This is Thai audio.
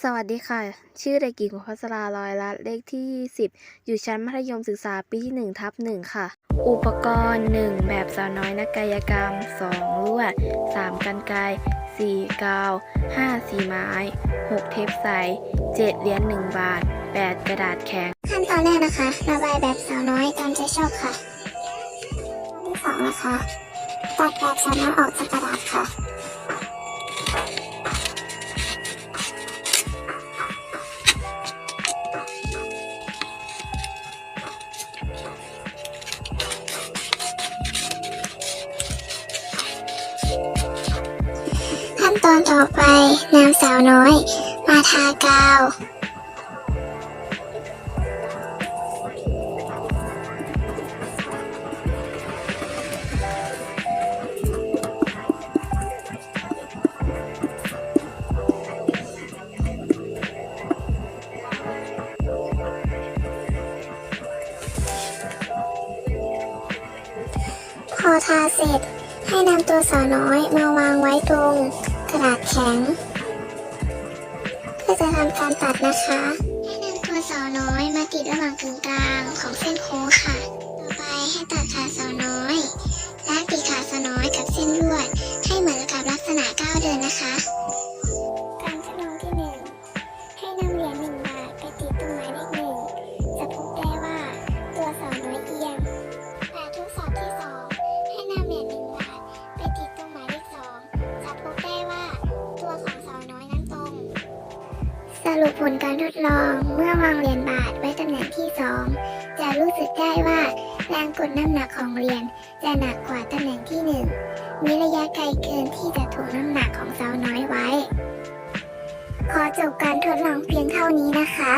สวัสดีค่ะ ชื่อเด็กหญิงพัสราลอยลัดเลขที่20อยู่ชั้นมัธยมศึกษาปีที่1ทับ1ค่ะ อุปกรณ์ 1 แบบสาวน้อยนักกายกรรม 2 ลวด 3 กันไกร4กาว 5 สีไม้ 6 เทปใส 7 เหรียญ1บาท 8 กระดาษแข็ง ขั้นตอนแรกนะคะระบายแบบสาวน้อยตามใจชอบค่ะที่สองนะคะตัดแบบสาวน้อยออกจากกระดาษค่ะ นตอนต่อไปนำสาวน้อย มาทากาว พอทาเสร็จให้นำตัวสาวน้อยมาวางไว้ตรง กระดาษแข็ง เพื่อจะทำการตัดนะคะให้นำตัวสาวน้อยมาติดระหว่างกึ่งกลางของเส้นโค้งค่ะ ต่อไปให้ตัดขาสาวน้อย รุปผลการทดลองเมื่อวางเหรียญบาทไว้ตำแหน่งที่สองจะรู้สึกได้ว่าแรงกดน้ำหนักของเหรียญจะหนักกว่าตำแหน่งที่หนึ่งมีระยะไกลเกินที่จะถ่วงน้ำหนักของเสาน้อยไว้ ขอจบการทดลองเพียงเท่านี้นะคะ